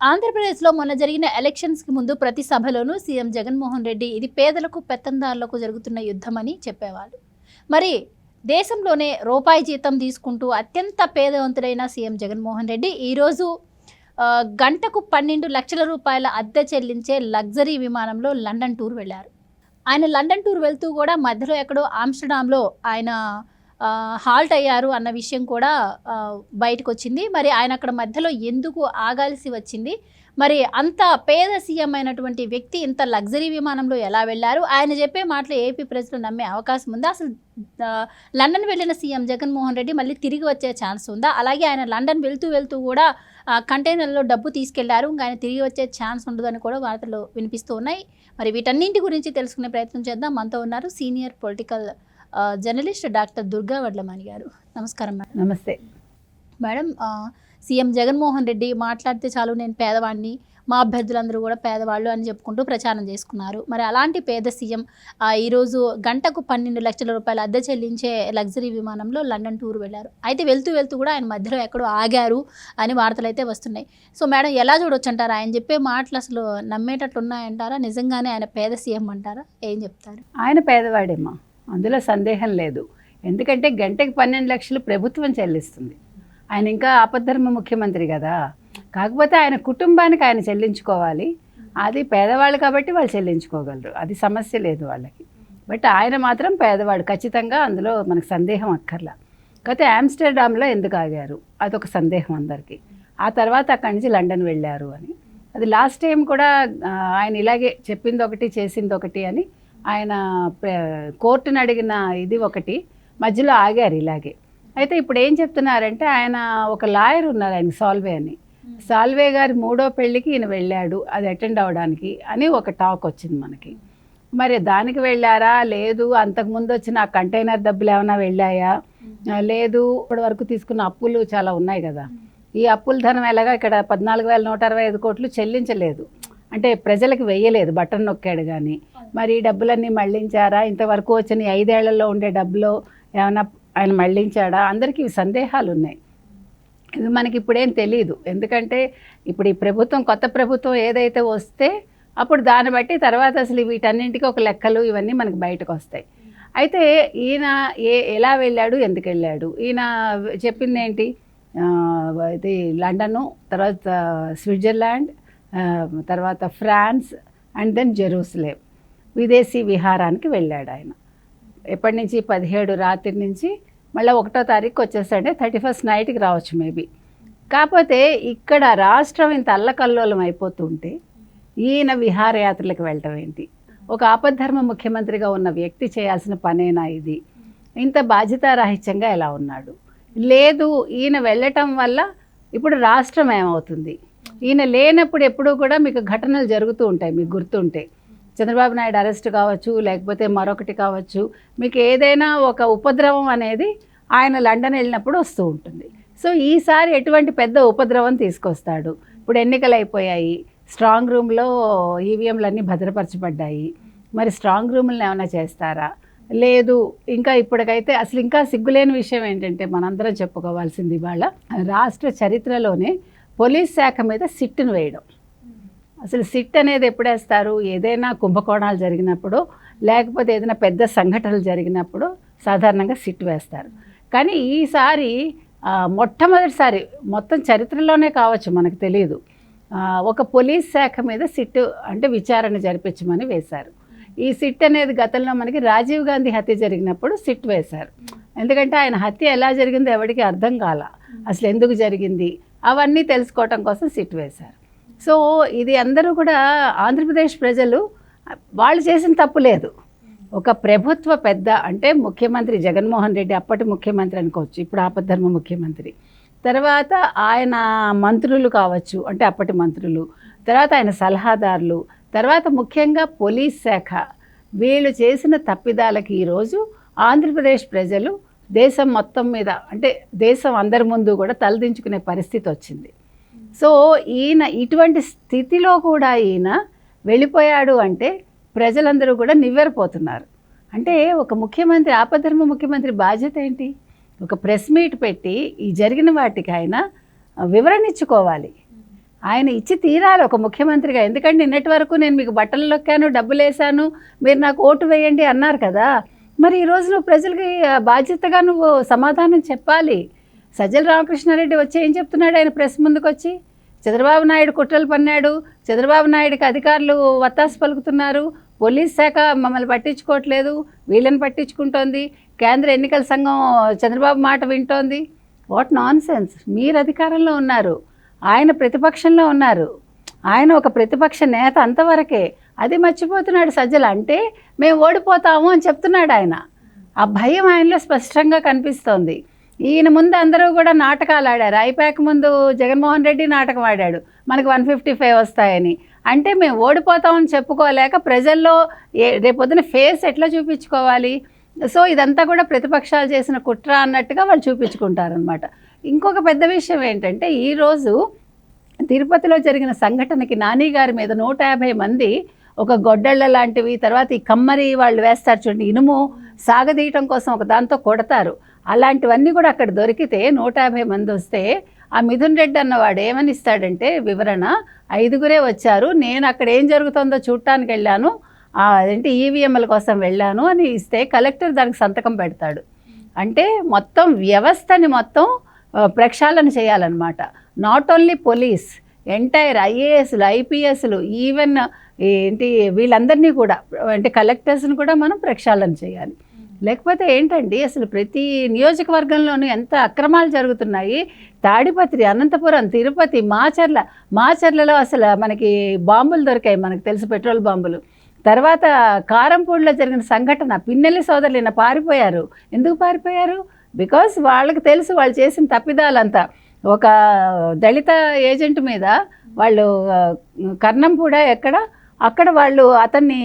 ఆంధ్రప్రదేశ్లో మొన్న జరిగిన ఎలక్షన్స్కి ముందు ప్రతి సభలోనూ సీఎం జగన్మోహన్ రెడ్డి ఇది పేదలకు పెత్తందారులకు జరుగుతున్న యుద్ధమని చెప్పేవాళ్ళు. మరి దేశంలోనే రూపాయి జీతం తీసుకుంటూ అత్యంత పేదవంతుడైన సీఎం జగన్మోహన్ రెడ్డి ఈరోజు గంటకు పన్నెండు లక్షల రూపాయల అద్దె చెల్లించే లగ్జరీ విమానంలో లండన్ టూర్ వెళ్ళారు. ఆయన లండన్ టూర్ వెళ్తూ కూడా మధ్యలో ఎక్కడో ఆమ్స్టర్డామ్లో ఆయన హాల్ట్ అయ్యారు అన్న విషయం కూడా బయటకు వచ్చింది మరి ఆయన అక్కడ మధ్యలో ఎందుకు ఆగాల్సి వచ్చింది? మరి అంత పేద సీఎం అయినటువంటి వ్యక్తి ఇంత లగ్జరీ విమానంలో ఎలా వెళ్ళారు? ఆయన చెప్పే మాటలు ఏపీ ప్రజలు నమ్మే అవకాశం ఉందా? అసలు లండన్ వెళ్ళిన సీఎం జగన్మోహన్ రెడ్డి మళ్ళీ తిరిగి వచ్చే ఛాన్స్ ఉందా? అలాగే ఆయన లండన్ వెళ్తూ వెళ్తూ కూడా కంటైనర్లో డబ్బు తీసుకెళ్ళారు. ఇంకా ఆయన తిరిగి వచ్చే ఛాన్స్ ఉండదని కూడా వార్తలు వినిపిస్తూ ఉన్నాయి. మరి వీటన్నింటి గురించి తెలుసుకునే ప్రయత్నం చేద్దాం. మనతో ఉన్నారు senior political journalist doctor Durga Vadlamani garu. నమస్కారం మేడం. నమస్తే. మేడం సీఎం జగన్మోహన్ రెడ్డి మాట్లాడితే చాలు నేను పేదవాడిని మా అభ్యర్థులందరూ కూడా పేదవాళ్ళు అని చెప్పుకుంటూ ప్రచారం చేసుకున్నారు. మరి అలాంటి పేద సీఎం ఈరోజు గంటకు పన్నెండు లక్షల రూపాయలు అద్దె చెల్లించే లగ్జరీ విమానంలో లండన్ టూర్ వెళ్ళారు. అయితే వెళ్తూ వెళ్తూ కూడా ఆయన మధ్యలో ఎక్కడో ఆగారు అని వార్తలు అయితే వస్తున్నాయి. సో మేడం ఎలా చూడొచ్చు అంటారా ఆయన చెప్పే మాటలు అసలు నమ్మేటట్లు ఉన్నాయంటారా నిజంగానే ఆయన పేద సీఎం అంటారా? ఏం చెప్తారు? ఆయన పేదవాడేమ్మా అందులో సందేహం లేదు. ఎందుకంటే గంటకి పన్నెండు లక్షలు ప్రభుత్వం చెల్లిస్తుంది. ఆయన ఇంకా ఆపద్ధర్మ ముఖ్యమంత్రి కదా. కాకపోతే ఆయన కుటుంబానికి ఆయన చెల్లించుకోవాలి. అది పేదవాళ్ళు కాబట్టి వాళ్ళు చెల్లించుకోగలరు. అది సమస్య లేదు వాళ్ళకి. బట్ ఆయన మాత్రం పేదవాడు. ఖచ్చితంగా అందులో మనకు సందేహం అక్కర్లా. కాకపోతే ఆమ్స్టర్డామ్లో ఎందుకు ఆగారు? అదొక సందేహం అందరికీ. ఆ తర్వాత అక్కడి నుంచి లండన్ వెళ్ళారు అని. అది లాస్ట్ టైం కూడా ఆయన ఇలాగే చెప్పింది ఒకటి చేసింది ఒకటి అని ఆయన కోర్టును అడిగిన ఇది ఒకటి మధ్యలో ఆగారు ఇలాగే. అయితే ఇప్పుడు ఏం చెప్తున్నారంటే ఆయన ఒక లాయర్ ఉన్నారు ఆయన సాల్వే అని. సాల్వే గారి మూడో పెళ్ళికి ఈయన వెళ్ళాడు అది అటెండ్ అవ్వడానికి అని ఒక టాక్ వచ్చింది మనకి. మరి దానికి వెళ్ళారా? లేదు అంతకుముందు వచ్చిన ఆ కంటైనర్ డబ్బులు ఏమైనా వెళ్ళాయా? లేదు ఇప్పటి వరకు తీసుకున్న అప్పులు చాలా ఉన్నాయి కదా. ఈ అప్పుల ధనం ఎలాగా ఇక్కడ పద్నాలుగు వేల నూట అరవై ఐదు కోట్లు చెల్లించలేదు. అంటే ప్రజలకు వెయ్యలేదు బటన్ నొక్కాడు కానీ మరి డబ్బులన్నీ మళ్ళించారా? ఇంతవరకు వచ్చిన ఐదేళ్ళలో ఉండే డబ్బులు ఏమైనా ఆయన మళ్ళించాడా? అందరికీ సందేహాలు ఉన్నాయి ఇది మనకి ఇప్పుడేం తెలియదు ఎందుకంటే ఇప్పుడు ఈ ప్రభుత్వం కొత్త ప్రభుత్వం ఏదైతే వస్తే అప్పుడు దాన్ని బట్టి తర్వాత అసలు వీటన్నింటికి ఒక లెక్కలు ఇవన్నీ మనకి బయటకు వస్తాయి. అయితే ఈయన ఏ ఎలా వెళ్ళాడు? ఎందుకు వెళ్ళాడు? ఈయన చెప్పింది ఏంటి ఇది లండను తర్వాత స్విట్జర్లాండ్ తర్వాత ఫ్రాన్స్ అండ్ దెన్ జెరూసలేం. విదేశీ విహారానికి వెళ్ళాడు ఆయన. ఎప్పటి నుంచి? పదిహేడు రాత్రి నుంచి మళ్ళీ ఒకటో తారీఖుకి వచ్చేసాడే థర్టీ ఫస్ట్ నైట్కి రావచ్చు మేబీ కాకపోతే ఇక్కడ రాష్ట్రం ఇంత అల్లకల్లోలం అయిపోతుంటే ఈయన విహారయాత్రలకు వెళ్ళటం ఏంటి? ఒక ఆపద్ధర్మ ముఖ్యమంత్రిగా ఉన్న వ్యక్తి చేయాల్సిన పనేనా ఇది? ఇంత బాధ్యతారాహిత్యంగా ఎలా ఉన్నాడు? లేదు ఈయన వెళ్ళటం వల్ల ఇప్పుడు రాష్ట్రం ఏమవుతుంది? ఈయన లేనప్పుడు ఎప్పుడూ కూడా మీకు ఘటనలు జరుగుతూ ఉంటాయి మీకు గుర్తుంటే. చంద్రబాబు నాయుడు అరెస్ట్ కావచ్చు లేకపోతే మరొకటి కావచ్చు మీకు ఏదైనా ఒక ఉపద్రవం అనేది ఆయన లండన్ వెళ్ళినప్పుడు వస్తూ ఉంటుంది. సో ఈసారి ఎటువంటి పెద్ద ఉపద్రవం తీసుకొస్తాడు? ఇప్పుడు ఎన్నికలు అయిపోయాయి స్ట్రాంగ్ రూమ్లో ఈవీఎంలు అన్నీ భద్రపరచబడ్డాయి. మరి స్ట్రాంగ్ రూమ్లను ఏమైనా చేస్తారా? లేదు ఇంకా ఇప్పటికైతే అసలు ఇంకా సిగ్గులేని విషయం ఏంటంటే మనందరం చెప్పుకోవాల్సింది ఇవాళ రాష్ట్ర చరిత్రలోనే పోలీస్ శాఖ మీద సిట్టును వేయడం. అసలు సిట్ అనేది ఎప్పుడేస్తారు? ఏదైనా కుంభకోణాలు జరిగినప్పుడు లేకపోతే ఏదైనా పెద్ద సంఘటనలు జరిగినప్పుడు సాధారణంగా సిట్ వేస్తారు. కానీ ఈసారి మొట్టమొదటిసారి మొత్తం చరిత్రలోనే కావచ్చు మనకు తెలియదు ఒక పోలీస్ శాఖ మీద సిట్ అంటే విచారణ జరిపించమని వేశారు. ఈ సిట్ అనేది గతంలో మనకి రాజీవ్ గాంధీ హత్య జరిగినప్పుడు సిట్ వేశారు. ఎందుకంటే ఆయన హత్య ఎలా జరిగిందో ఎవరికి అర్థం కాల. అసలు ఎందుకు జరిగింది? అవన్నీ తెలుసుకోవటం కోసం సిట్ వేశారు. సో ఇది అందరూ కూడా ఆంధ్రప్రదేశ్ ప్రజలు వాళ్ళు చేసిన తప్పు లేదు. ఒక ప్రభుత్వ పెద్ద అంటే ముఖ్యమంత్రి జగన్మోహన్ రెడ్డి అప్పటి ముఖ్యమంత్రి అనుకోవచ్చు ఇప్పుడు ఆపద్ధర్మ ముఖ్యమంత్రి. తర్వాత ఆయన మంత్రులు కావచ్చు అంటే అప్పటి మంత్రులు. తర్వాత ఆయన సలహాదారులు. తర్వాత ముఖ్యంగా పోలీస్ శాఖ. వీళ్ళు చేసిన తప్పిదాలకి ఈరోజు ఆంధ్రప్రదేశ్ ప్రజలు దేశం మొత్తం మీద అంటే దేశం అందరి ముందు కూడా తలదించుకునే పరిస్థితి వచ్చింది. సో ఈయన ఇటువంటి స్థితిలో కూడా ఈయన వెళ్ళిపోయాడు అంటే ప్రజలందరూ కూడా నివ్వెరపోతున్నారు. అంటే ఒక ముఖ్యమంత్రి ఆపధర్మ ముఖ్యమంత్రి బాధ్యత ఏంటి? ఒక ప్రెస్ మీట్ పెట్టి ఈ జరిగిన వాటికి ఆయన వివరణ ఇచ్చుకోవాలి. ఆయన ఇచ్చి తీరాలి ఒక ముఖ్యమంత్రిగా. ఎందుకంటే నిన్నటి వరకు నేను మీకు బట్టలు నొక్కాను డబ్బులు వేసాను మీరు నాకు ఓటు వేయండి అన్నారు కదా. మరి ఈ నువ్వు ప్రజలకి బాధ్యతగా నువ్వు సమాధానం చెప్పాలి. సజ్జల రామకృష్ణారెడ్డి వచ్చి ఏం చెప్తున్నాడు? ఆయన ప్రెస్ ముందుకు వచ్చి చంద్రబాబు నాయుడు కుట్రలు పన్నాడు చంద్రబాబు నాయుడుకి అధికారులు వత్తాసు పలుకుతున్నారు పోలీస్ శాఖ మమ్మల్ని పట్టించుకోవట్లేదు వీళ్ళని పట్టించుకుంటోంది కేంద్ర ఎన్నికల సంఘం చంద్రబాబు మాట వింటోంది. వాట్ నాన్ సెన్స్ మీరు అధికారంలో ఉన్నారు ఆయన ప్రతిపక్షంలో ఉన్నారు ఆయన ఒక ప్రతిపక్ష నేత అంతవరకే. అది మర్చిపోతున్నాడు సజ్జల అంటే మేము ఓడిపోతాము అని చెప్తున్నాడు ఆయన. ఆ భయం ఆయనలో స్పష్టంగా కనిపిస్తోంది. ఈయన ముందు అందరూ కూడా నాటకాలు ఆడారు. ఐపాక్ ముందు జగన్మోహన్ రెడ్డి నాటకం ఆడాడు. మనకు వన్ ఫిఫ్టీ ఫైవ్ వస్తాయని. అంటే మేము ఓడిపోతామని చెప్పుకోలేక ప్రజల్లో రేపొద్దున ఫేస్ ఎట్లా చూపించుకోవాలి? సో ఇదంతా కూడా ప్రతిపక్షాలు చేసిన కుట్ర అన్నట్టుగా వాళ్ళు చూపించుకుంటారనమాట ఇంకొక పెద్ద విషయం ఏంటంటే ఈరోజు తిరుపతిలో జరిగిన సంఘటనకి నాని గారి మీద నూట యాభై మంది ఒక గొడ్డళ్ళ లాంటివి తర్వాత ఈ కమ్మరి వాళ్ళు వేస్తారు చూడండి ఇనుము సాగదీయటం కోసం ఒక దాంతో కొడతారు. అలాంటివన్నీ కూడా అక్కడ దొరికితే నూట యాభై మంది వస్తే ఆ మిథున్ రెడ్డి అన్నవాడు ఏమని ఇస్తాడంటే వివరణ ఐదుగురే వచ్చారు నేను అక్కడ ఏం జరుగుతుందో చూడటానికి వెళ్ళాను ఆ, ఏంటి ఈవీఎంల కోసం వెళ్ళాను అని ఇస్తే కలెక్టర్ దానికి సంతకం పెడతాడు. అంటే మొత్తం వ్యవస్థని మొత్తం ప్రక్షాళన చేయాలన్నమాట. నాట్ ఓన్లీ పోలీస్ ఎంటైర్ ఐఏఎస్లు ఐపీఎస్లు ఈవెన్ ఏంటి వీళ్ళందరినీ కూడా అంటే కలెక్టర్స్ని కూడా మనం ప్రక్షాళన చేయాలి. లేకపోతే ఏంటండి అసలు ప్రతి నియోజకవర్గంలోనూ ఎంత అక్రమాలు జరుగుతున్నాయి. తాడిపత్రి అనంతపురం తిరుపతి మాచర్ల మాచర్లలో అసలు మనకి బాంబులు దొరికాయి మనకు తెలుసు పెట్రోల్ బాంబులు. తర్వాత కారంపూడిలో జరిగిన సంఘటన పిన్నెల్లి సోదరులు ఈయన పారిపోయారు. ఎందుకు పారిపోయారు? బికాస్ వాళ్ళకి తెలుసు వాళ్ళు చేసిన తప్పిదాలంతా. ఒక దళిత ఏజెంట్ మీద వాళ్ళు కర్ణంపూడ ఎక్కడ అక్కడ వాళ్ళు అతన్ని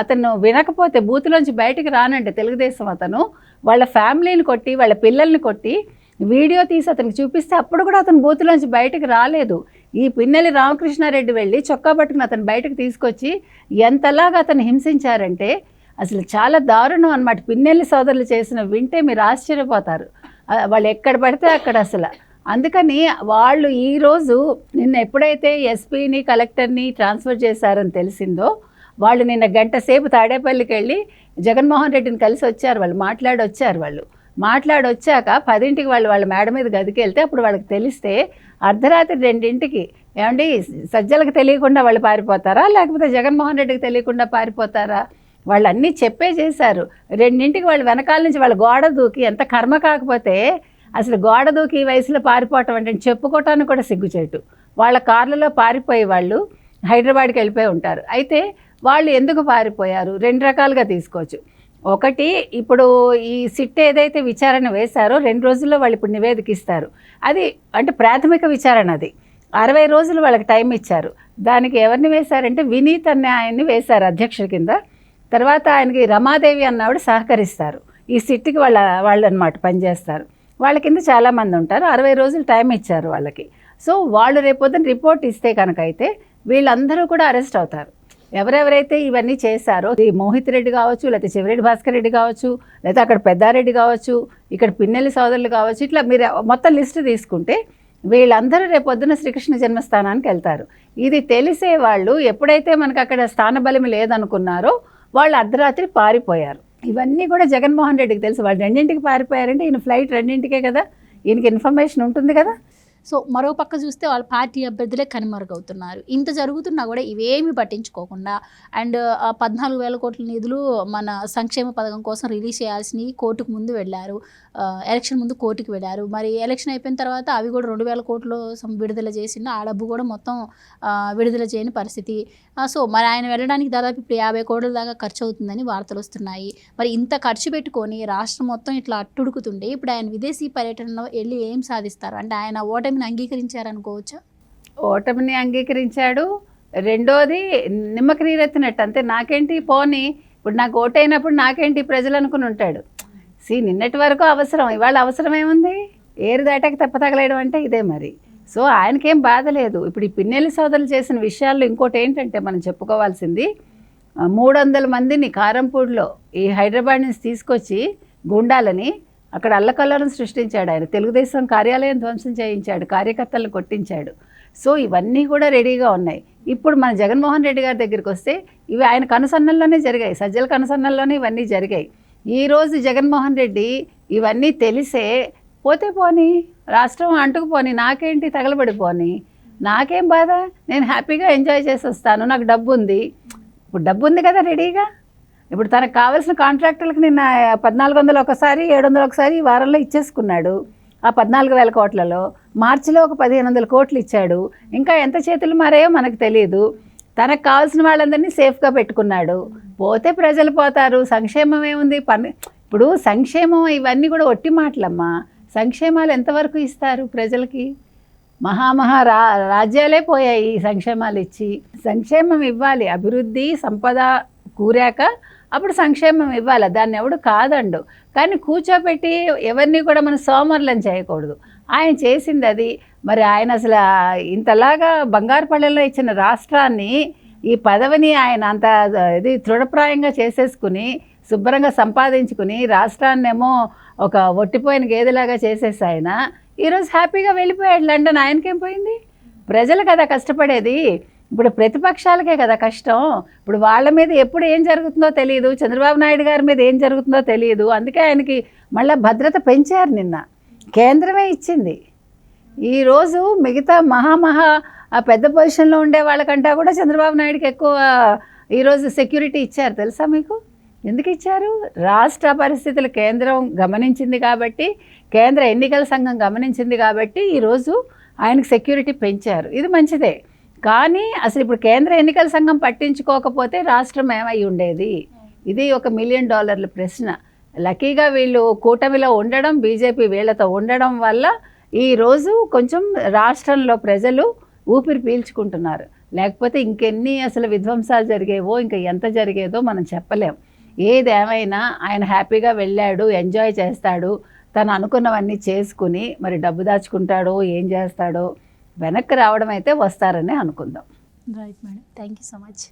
అతను వినకపోతే బూత్లోంచి బయటికి రానంటే తెలుగుదేశం అతను. వాళ్ళ ఫ్యామిలీని కొట్టి వాళ్ళ పిల్లల్ని కొట్టి వీడియో తీసి అతనికి చూపిస్తే అప్పుడు కూడా అతను బూత్లోంచి బయటకు రాలేదు. ఈ పిన్నెల్లి రామకృష్ణారెడ్డి వెళ్ళి చొక్కా పట్టుకుని అతను బయటకు తీసుకొచ్చి ఎంతలాగా అతను హింసించారంటే అసలు చాలా దారుణం అన్నమాట. పిన్నెల్లి సోదరులు చేసిన వింటే మీరు ఆశ్చర్యపోతారు. వాళ్ళు ఎక్కడ పడితే అక్కడ అసలు. అందుకని వాళ్ళు ఈరోజు నిన్న ఎప్పుడైతే ఎస్పీని కలెక్టర్ని ట్రాన్స్ఫర్ చేశారని తెలిసిందో వాళ్ళు నిన్న గంట సేపు తాడేపల్లికి వెళ్ళి జగన్మోహన్ రెడ్డిని కలిసి వచ్చారు వాళ్ళు మాట్లాడి వచ్చారు వాళ్ళు. మాట్లాడి వచ్చాక పదింటికి వాళ్ళు వాళ్ళ మేడ మీద గదికి వెళ్తే అప్పుడు వాళ్ళకి తెలిస్తే అర్ధరాత్రి రెండింటికి ఏమండి సజ్జలకు తెలియకుండా వాళ్ళు పారిపోతారా? లేకపోతే జగన్మోహన్ రెడ్డికి తెలియకుండా పారిపోతారా? వాళ్ళు అన్నీ చెప్పే చేశారు. రెండింటికి వాళ్ళు వెనకాల నుంచి వాళ్ళ గోడ దూకి ఎంత కర్మ కాకపోతే అసలు గోడ దూకి ఈ వయసులో పారిపోవటం అంటే చెప్పుకోవటానికి కూడా సిగ్గుచేటు. వాళ్ళ కార్లలో పారిపోయే వాళ్ళు హైదరాబాద్కి వెళ్ళిపోయి ఉంటారు. అయితే వాళ్ళు ఎందుకు పారిపోయారు? రెండు రకాలుగా తీసుకోవచ్చు. ఒకటి ఇప్పుడు ఈ సిట్ ఏదైతే విచారణ వేశారో రెండు రోజుల్లో వాళ్ళు ఇప్పుడు నివేదిక ఇస్తారు అది అంటే ప్రాథమిక విచారణ అది. అరవై రోజులు వాళ్ళకి టైం ఇచ్చారు. దానికి ఎవరిని వేశారంటే వినీత్ అనే ఆయన్ని వేశారు అధ్యక్షుడి కింద. తర్వాత ఆయనకి రమాదేవి అన్నవాడు సహకరిస్తారు. ఈ సిట్కి వాళ్ళ వాళ్ళు అనమాట పనిచేస్తారు. వాళ్ళ కింద చాలామంది ఉంటారు. అరవై రోజులు టైం ఇచ్చారు వాళ్ళకి. సో వాళ్ళు రేపొద్దున రిపోర్ట్ ఇస్తే కనుక అయితే వీళ్ళందరూ కూడా అరెస్ట్ అవుతారు. ఎవరెవరైతే ఇవన్నీ చేశారో ఈ మోహిత్ రెడ్డి కావచ్చు లేకపోతే చెవిరెడ్డి భాస్కర్ రెడ్డి కావచ్చు లేకపోతే అక్కడ పెద్దారెడ్డి కావచ్చు ఇక్కడ పిన్నెల్లి సోదరులు కావచ్చు ఇట్లా మీరు మొత్తం లిస్ట్ తీసుకుంటే వీళ్ళందరూ రేపొద్దున శ్రీకృష్ణ జన్మస్థానానికి వెళ్తారు. ఇది తెలిసే వాళ్ళు ఎప్పుడైతే మనకు అక్కడ స్థానబలం లేదనుకున్నారో వాళ్ళు అర్ధరాత్రి పారిపోయారు. ఇవన్నీ కూడా జగన్మోహన్ రెడ్డికి తెలుసు. వాళ్ళు రెండింటికి పారిపోయారంటే ఈయన ఫ్లైట్ రెండింటికే కదా. ఈయనకి ఇన్ఫర్మేషన్ ఉంటుంది కదా. సో మరో పక్క చూస్తే వాళ్ళ పార్టీ అభ్యర్థులే కనుమరుగవుతున్నారు. ఇంత జరుగుతున్నా కూడా ఇవేమి పట్టించుకోకుండా అండ్ ఆ పద్నాలుగు వేల కోట్ల నిధులు మన సంక్షేమ పథకం కోసం రిలీజ్ చేయాల్సినవి కోర్టుకు ముందు వెళ్ళారు. ఎలక్షన్ ముందు కోర్టుకు వెళ్ళారు. మరి ఎలక్షన్ అయిపోయిన తర్వాత అవి కూడా రెండు వేల కోట్లు విడుదల చేసిన ఆ డబ్బు కూడా మొత్తం విడుదల చేయని పరిస్థితి. సో మరి ఆయన వెళ్ళడానికి దాదాపు ఇప్పుడు యాభై కోట్ల దాకా ఖర్చు అవుతుందని వార్తలు వస్తున్నాయి. మరి ఇంత ఖర్చు పెట్టుకొని రాష్ట్రం మొత్తం ఇట్లా అట్టుడుకుతుండే ఇప్పుడు ఆయన విదేశీ పర్యటనలో వెళ్ళి ఏం సాధిస్తారు? అంటే ఆయన ఓటమిని అంగీకరించారనుకోవచ్చా? ఓటమిని అంగీకరించాడు. రెండోది నిమ్మకి నీరెత్తినట్టు అంతే నాకేంటి పోని? ఇప్పుడు నాకు ఓటైనప్పుడు నాకేంటి ప్రజలు అనుకుని ఉంటాడు. సి నిన్నటి వరకు అవసరం. ఇవాళ అవసరం ఏముంది? ఏరు దాటాక తప్ప తగలేయడం అంటే ఇదే మరి. సో ఆయనకేం బాధ లేదు. ఇప్పుడు ఈ పిన్నెల్లి సోదరులు చేసిన విషయాల్లో ఇంకోటి ఏంటంటే మనం చెప్పుకోవాల్సింది మూడు వందల మందిని కారంపూడిలో ఈ హైదరాబాద్ నుంచి తీసుకొచ్చి గుండాలని అక్కడ అల్లకల్లోలను సృష్టించాడు ఆయన. తెలుగుదేశం కార్యాలయం ధ్వంసం చేయించాడు కార్యకర్తలను కొట్టించాడు. సో ఇవన్నీ కూడా రెడీగా ఉన్నాయి. ఇప్పుడు మన జగన్మోహన్ రెడ్డి గారి దగ్గరికి వస్తే ఇవి ఆయన కనుసన్నల్లోనే జరిగాయి. సజ్జల కనుసన్నల్లోనే ఇవన్నీ జరిగాయి. ఈరోజు జగన్మోహన్ రెడ్డి ఇవన్నీ తెలిసే పోతే పోని రాష్ట్రం అంటుకుపోని నాకేంటి తగలబడిపోని నాకేం బాధ? నేను హ్యాపీగా ఎంజాయ్ చేసి వస్తాను నాకు డబ్బు ఉంది ఇప్పుడు డబ్బు ఉంది కదా రెడీగా? ఇప్పుడు తనకు కావాల్సిన కాంట్రాక్టులకు నిన్న పద్నాలుగు వందలు ఒకసారి ఏడు వందలు ఒకసారి ఈ వారంలో ఇచ్చేసుకున్నాడు. ఆ పద్నాలుగు వేల కోట్లలో మార్చిలో ఒక పదిహేను వందల కోట్లు ఇచ్చాడు. ఇంకా ఎంత చేతులు మారాయో మనకు తెలియదు తనకు కావాల్సిన వాళ్ళందరినీ సేఫ్గా పెట్టుకున్నాడు. పోతే ప్రజలు పోతారు. సంక్షేమం ఏముంది? పని ఇప్పుడు సంక్షేమం ఇవన్నీ కూడా ఒట్టి మాటలమ్మా. సంక్షేమాలు ఎంతవరకు ఇస్తారు ప్రజలకి? మహామహా రా రాజ్యాలే పోయాయి ఈ సంక్షేమాలు ఇచ్చి. సంక్షేమం ఇవ్వాలి. అభివృద్ధి సంపద కూరాక అప్పుడు సంక్షేమం ఇవ్వాలి. దాన్ని ఎవడు కాదండు. కానీ కూర్చోబెట్టి ఎవరిని కూడా మనం సోమరులను చేయకూడదు. ఆయన చేసింది అది. మరి ఆయన అసలు ఇంతలాగా బంగారు ఇచ్చిన రాష్ట్రాన్ని ఈ పదవిని ఆయన అంత ఇది దృఢప్రాయంగా చేసేసుకుని శుభ్రంగా సంపాదించుకుని రాష్ట్రాన్నేమో ఒక ఒట్టిపోయిన గేదెలాగా చేసేసి ఆయన ఈరోజు హ్యాపీగా వెళ్ళిపోయాడు. లండన్ ఆయనకేం పోయింది? ప్రజలు కదా కష్టపడేది. ఇప్పుడు ప్రతిపక్షాలకే కదా కష్టం. ఇప్పుడు వాళ్ళ మీద ఎప్పుడు ఏం జరుగుతుందో తెలియదు చంద్రబాబు నాయుడు గారి మీద ఏం జరుగుతుందో తెలియదు అందుకే ఆయనకి మళ్ళీ భద్రత పెంచారు నిన్న. కేంద్రమే ఇచ్చింది. ఈరోజు మిగతా మహామహా ఆ పెద్ద పొజిషన్లో ఉండే వాళ్ళకంటా కూడా చంద్రబాబు నాయుడుకి ఎక్కువ ఈరోజు సెక్యూరిటీ ఇచ్చారు. తెలుసా మీకు? ఎందుకు ఇచ్చారు? రాష్ట్ర పరిస్థితులు కేంద్రం గమనించింది కాబట్టి కేంద్ర ఎన్నికల సంఘం గమనించింది కాబట్టి ఈరోజు ఆయనకు సెక్యూరిటీ పెంచారు. ఇది మంచిదే. కానీ అసలు ఇప్పుడు కేంద్ర ఎన్నికల సంఘం పట్టించుకోకపోతే రాష్ట్రం ఏమై ఉండేది? ఇది ఒక మిలియన్ డాలర్ల ప్రశ్న. లక్కీగా వీళ్ళు కూటమిలో ఉండడం బీజేపీ వీళ్ళతో ఉండడం వల్ల ఈరోజు కొంచెం రాష్ట్రంలో ప్రజలు ఊపిరి పీల్చుకుంటున్నారు. లేకపోతే ఇంకెన్ని అసలు విధ్వంసాలు జరిగేవో ఇంకా ఎంత జరిగేదో మనం చెప్పలేం. ఏదేమైనా ఆయన హ్యాపీగా వెళ్ళాడు ఎంజాయ్ చేస్తాడు తను అనుకున్నవన్నీ చేసుకుని మరి డబ్బు దాచుకుంటాడో ఏం చేస్తాడో వెనక్కి రావడం అయితే వస్తారని అనుకుందాం. Right madam thank you so much